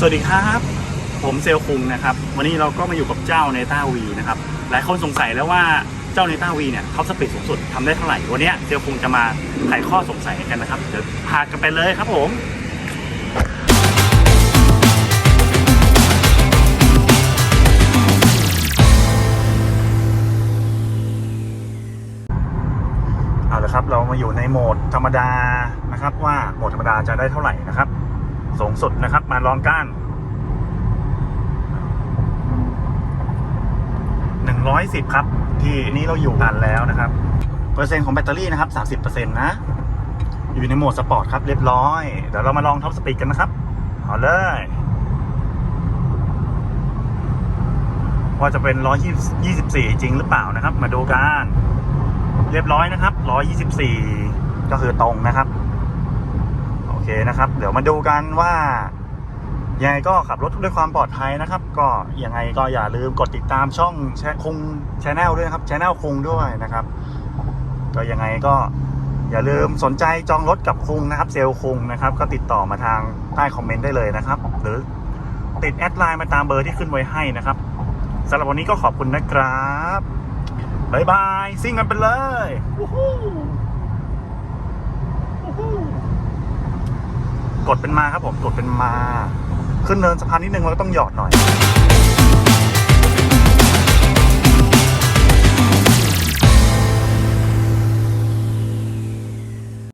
สวัสดีครับ ผมเซลคุงนะครับ วันนี้เราก็มาอยู่กับเจ้าเนต้าวีนะครับ หลายคนสงสัยแล้วว่าเจ้าเนต้าวีเนี่ยท็อสปีดสูงสุดทำได้เท่าไหร่ วันนี้เซลลคุงจะมาไขข้อสงสัยกันนะครับ เดี๋ยวพากันไปเลยครับผมเอาละครับเรามาอยู่ในโหมดธรรมดานะครับว่าโหมดธรรมดาจะได้เท่าไหร่นะครับ สูงสุดนะครับ มาลองก้าน110ครับ ที่นี่เราอยู่กันแล้วนะครับ เปอร์เซ็นต์ของแบตเตอรี่นะครับ30%นะ อยู่ในโหมดสปอร์ตครับเรียบร้อย เดี๋ยวเรามาลองท็อปสปีดกันนะครับ เอาเลยว่าจะเป็น124จริงหรือเปล่านะครับ มาดูกัน เรียบร้อยนะครับ124ก็คือตรงนะครับ เคนะครับ เดี๋ยวมาดูกันว่า ยังไงก็ขับรถด้วยความปลอดภัยนะครับ ก็ยังไงก็อย่าลืมกดติดตามช่องแชคุงชแนลด้วยนะครับชแนลคุงด้วยนะครับ ก็ยังไงก็อย่าลืมสนใจจองรถกับคุงนะครับ เซลล์คุงนะครับ ก็ติดต่อมาทางใต้คอมเมนต์ได้เลยนะครับ หรือติดแอดไลน์มาตามเบอร์ที่ขึ้นไว้ให้นะครับสำหรับวันนี้ก็ขอบคุณนะครับบายบาย ซิ่งกันไปเลยวู้ฮู้วู้ฮู้ กดเป็นมาครับผมกดเป็นมา ขึ้นเนินสะพานนิดนึงเราก็ต้องหยอดหน่อย